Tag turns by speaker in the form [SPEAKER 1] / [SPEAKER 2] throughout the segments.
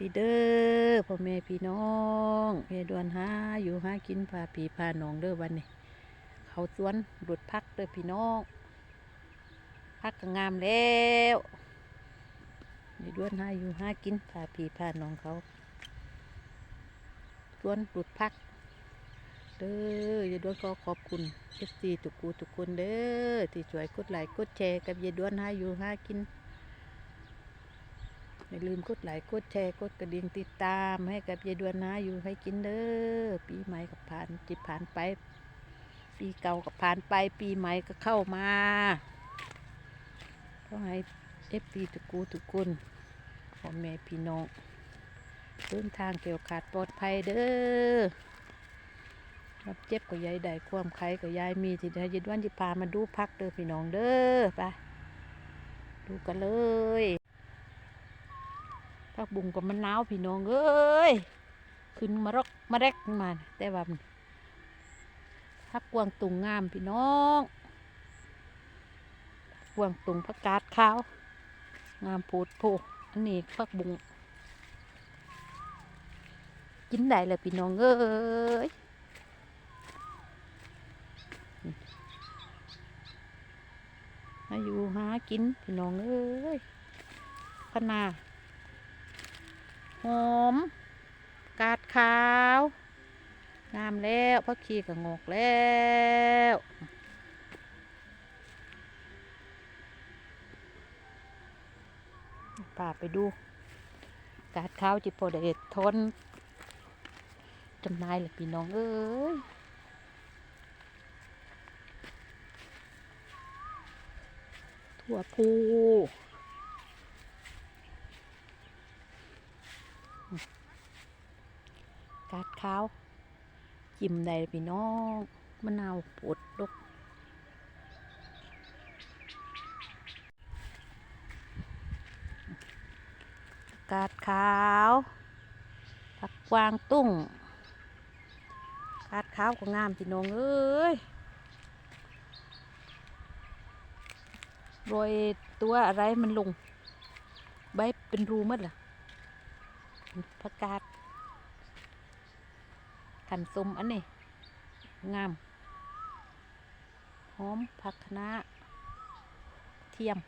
[SPEAKER 1] ดีเด้อพ่อแม่พี่น้องเฮดวนหาอยู่หากินพาพี่พาน้องเด้อวันนี้ เขาสวนรดพักเด้อพี่น้องพักก็งามแล้วเฮดวนหาอยู่หากินพาพี่พาน้องเขาสวนรดพักเด้อเยด้วนก็ขอบคุณเอฟซีทุกกูทุกคนเด้อที่ช่วยกดไลค์กดแชร์กับเยายด้วนหาอยู่หากิน อย่าลืมกดไลค์กดแชร์กดกระดิ่งติดตามให้กับยายดวนนะอยู่ให้กินเด้อปีใหม่กับผ่านจิผ่านไป ปีเก่ากับผ่านไป ปีใหม่ก็เข้ามาก็ให้เอฟปีทุกกูทุกคนพ่อแม่พี่น้องเดินทางเกี่ยวขาดปลอดภัยเด้อรับเจ็บกับยายใดความไข้กับยายมีที่ได้ยายดวนจะพามาดูพักเด้อพี่น้องเด้อไปดูกันเลย ผักบุงกับมะนาวพี่น้องเอ้ยขึ้นมารกมาแรกมาแต่ว่ามักกวางตุงงามพี่น้องกวางตุงผักกาดขาว งามโพดโพอันนี้ผักบุงกินได้เลยพี่น้องเอ้ยมาอยู่หากินพี่น้องเอ้ยขนา หอม กาดขาว งามแล้วพักขีก็งกแล้วป่าไปดู กาดขาวจิพอได้ทนจำนายเลยพี่น้องเอ้ยถั่วพู กาดขาวจิ้มได้พี่น้องมะนาวปวดดกกาดขาวผักกวางตุ้งกาดขาวก็งามพี่น้องเอ้ยโรยตัวอะไรมันลง ใบเป็นรูมัดล่ะผักกาด ขันสมอันนี้งามหอมผักคะน้าเทียม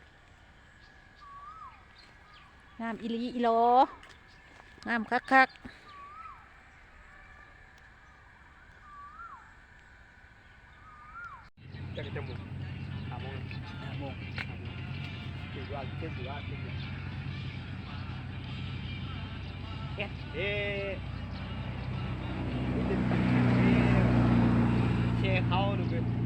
[SPEAKER 1] งามอิลีอิโลงามคักคัก
[SPEAKER 2] จะจมูกหาโมงหาโมงหาโมงถือว่าเช่นถือว่าเช่นเอ๊ะเอ๊ะ เชเ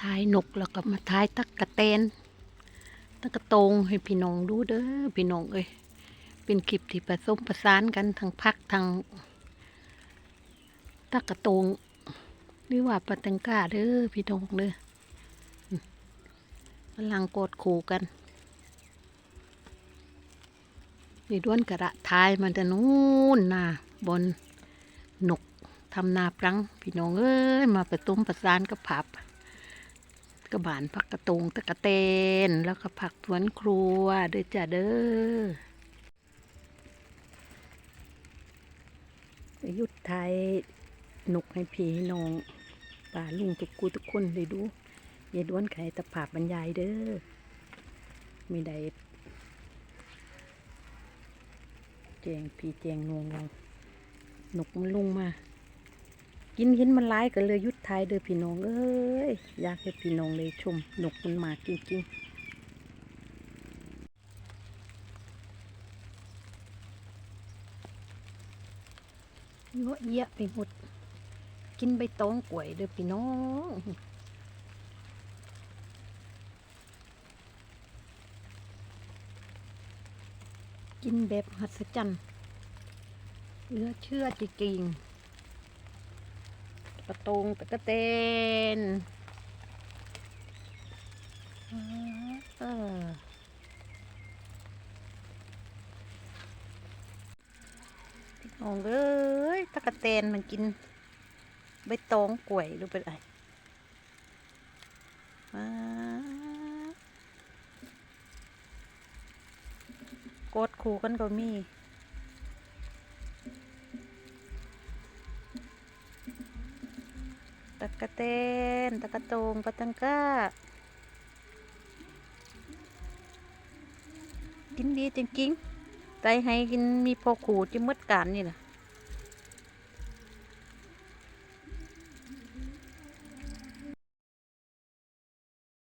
[SPEAKER 2] ท้า
[SPEAKER 1] ยนกแล้วก็มาท้ายตักกะเตนตักกะโตงให้พี่น้องดูเด้อพี่น้องเอ้ยเป็นคลิปที่ผสมประสานกันทั้งพักทั้งตักกะโตงหรือว่าปะตังกาเด้อพี่น้องเด้อกำลังกดขู่กันนี่ด้วนกระทายมันจะนู่นน่ะบนนกทำนาปรัง พี่น้องเอ้ย มาผสมประสานกับผับ กระบานผักกระตงตะกะเตน แล้วก็ผักสวนครัวเด้อจ้าเด้อยุดไทยนกให้พี่น้องป่าลุงทุกกูทุกคนได้ดูอย่าด้วนไข่ตะผาบบรรยายเด้อไม่ได้แจงพี่แจงนวงเรานกมันลงมา กินหินมันร้ายก็เลยยุดท้ายเด้อพี่น้องเอ้ยอยากเห็นพี่น้องเลยชมหนกมันมากจริงๆเยอะแยะไปหมด กินใบตองกล้วยเด้อพี่น้องกินแบบหัศจรรย์เหลือเชื่อจริงๆ ตะตงตะกะเตนพี่น้องเอ้ยตะกะเตนมันกินใบตองกล้วยหรือเป็นไรมากดคู่กันก็มี ตะกะเตนตะกะตงปะตังก้ากินดีจริงๆใจให้กินมีพอขูดจะมดการนี่แหละ